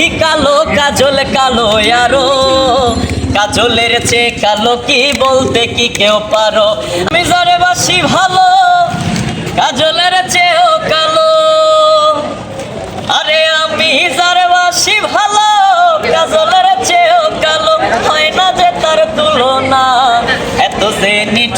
আখি কালো কাজল কালো আরও। কাজলের চেয়ে কালো কি বলতে কি কেউ পারো? আমি জরে বাসি ভালো, কাজলের চেয়েও কালো। আরে আমি জরে বাসি ভালো, কাজলের চেয়েও কালো। হয় না যে তার তুলনা, এত যে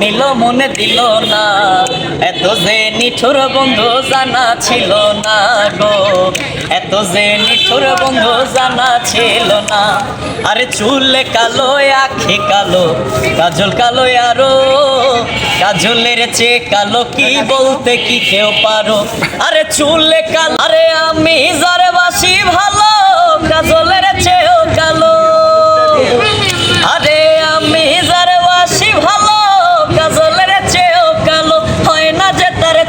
নিল মনে দিল না। এত যে নিঠুর বন্ধু জানা ছিল না গো। এত যে নিঠুর বন্ধু জানা ছিল না। আরে চুলে কালো, আখি কালো, কাজল কালো আরও। কাজলের চেয়ে কালো কি বলতে কি কেউ পারো? আরে চুলে কালো, আরে আমি যারে বাসি ভালো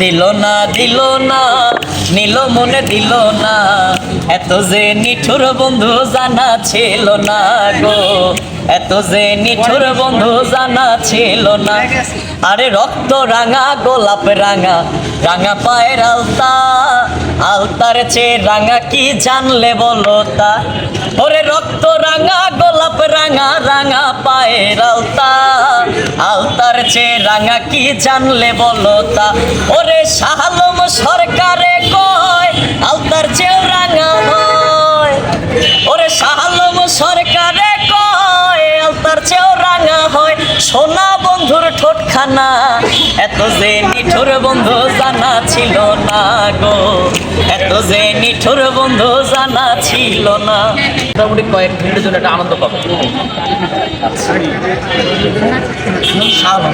দিল না দিল না, নিল মনে দিল না। এত যে নিঠুর বন্ধু জানা ছিল না গো, এত যে নিঠুর বন্ধু জানা ছিল না। আরে রক্ত রাঙা, গোলাপ রাঙা রাঙা পায়ের আলতা, আলতার চেয়ে রাঙা কি জানলে বলো তা? ওরে রক্ত রাঙা, গোলাপ রাঙা রাঙা পায়ের আলতা আলতার চেয়ে রাঙা কি জানলে বলো তা? ওরে শাহালম সরকারে কয় আলতার চেয়েও রাঙা হয়। ওরে শাহালম সরকারে কয় আলতার চেয়েও রাঙা হয়। সোনা বন্ধুর ঠোঁটখানা, এত যে নিঠুর বন্ধু জানা ছিল না গো। এত যে নিঠুর বন্ধু জানা ছিল না। মোটামুটি কয়েক মিনিটের জন্য একটা আনন্দ পাবে। শাহালম